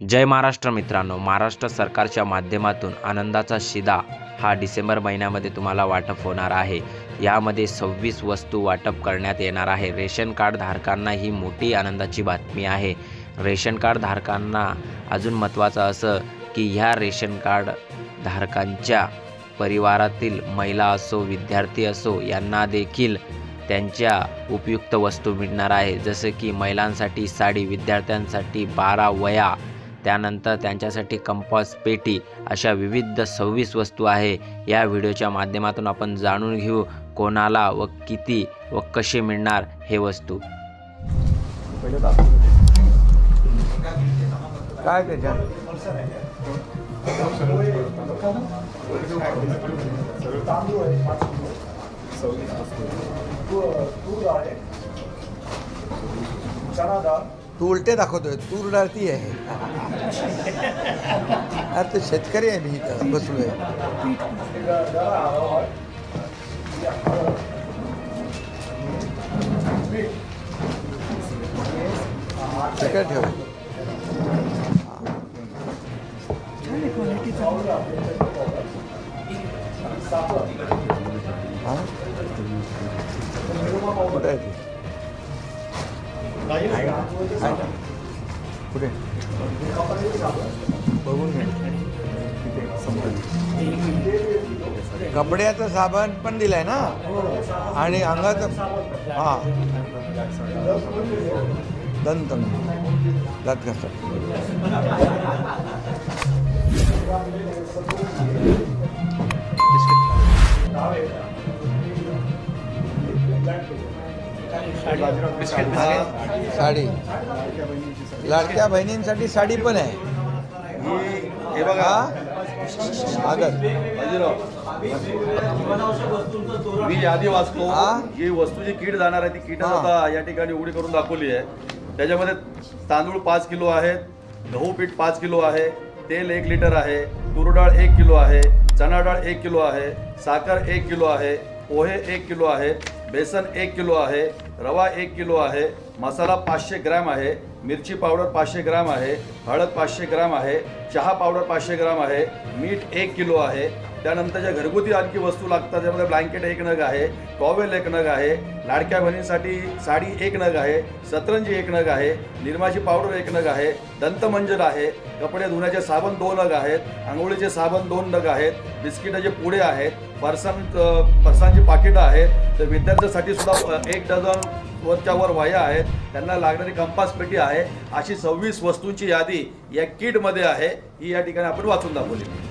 जय महाराष्ट्र मित्रांनो महाराष्ट्र सरकारच्या माध्यमातून आनंदाचा शिदा हा डिसेंबर महिन्यामध्ये तुम्हाला वाटप होणार आहे. यामध्ये सव्वीस वस्तू वाटप करण्यात येणार आहे. रेशन कार्ड धारकांना ही मोठी आनंदाची बातमी आहे. रेशन कार्ड धारकांना अजून महत्त्वाचं असं की ह्या रेशन कार्ड धारकांच्या परिवारातील महिला असो विद्यार्थी असो यांना देखील त्यांच्या उपयुक्त वस्तू मिळणार आहे. जसं की महिलांसाठी साडी विद्यार्थ्यांसाठी बारा वया त्यानंतर त्यांच्यासाठी कंपास पेटी अशा विविध सव्वीस वस्तू आहे. या व्हिडिओच्या माध्यमातून आपण जाणून घेऊ कोणाला व किती व कसे मिळणार हे वस्तू. काय त्याच्यात? तू उलटे तूर डाळ ती आहे अरे ते शेतकरी आहे मी इथं बसलोय तिकडे ठेव हा? ती? कुठे बघून घे कपड्याचं साबण पण दिलाय ना? आणि अंगाचं हा. दंत. दात घासत साडी. लाडक्या बहिणींसाठी साडी पण आहे. ही हे? बघा मी यादी वाचतो हा? वस्तू जी कीट जाणार आहे ती कीट. आता या ठिकाणी उघडी करून दाखवली आहे. त्याच्यामध्ये तांदूळ पाच किलो आहेत गहू पीठ पाच किलो आहे तेल एक लिटर आहे तूर डाळ एक किलो आहे चणा डाळ एक किलो आहे साखर एक किलो आहे पोहे एक किलो आहे बेसन एक किलो आहे रवा एक किलो आहे मसाला पाचशे ग्रॅम आहे मिरची पावडर पाचशे ग्रॅम आहे हळद पाचशे ग्रॅम आहे चहा पावडर पाचशे ग्रॅम आहे मीठ एक किलो आहे त्यानंतर ज्या घरगुती आणखी वस्तू लागतात त्यामध्ये ब्लँकेट एक नग आहे टॉवेल एक नग आहे लाडक्या बहिणीसाठी साडी एक नग आहे सतरंजी एक नग आहे निरमाची पावडर एक नग आहे दंतमंजन आहे कपडे धुण्याचे साबण दोन नग आहेत आंघोळीचे साबण दोन नग आहेत बिस्किटाचे पुडे आहेत फरसाण फरसांची पाकिटं आहेत तर विद्यार्थ्यांसाठी सुद्धा एक डझन वरच्या वर वह्या आहेत त्यांना लागणारी कंपास पेटी आहे अशी सव्वीस वस्तूंची यादी या किटमध्ये आहे ही या ठिकाणी आपण वाचून दाखवली.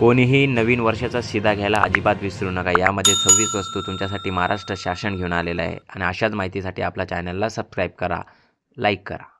कोणीही नवीन वर्षाचा सीधा घ्यायला अजिबात विसरू नका. यामध्ये सव्वीस वस्तू तुमच्यासाठी महाराष्ट्र शासन घेऊन आलेलं आहे. आणि अशाच माहितीसाठी आपल्या चॅनलला सबस्क्राईब करा. लाईक करा.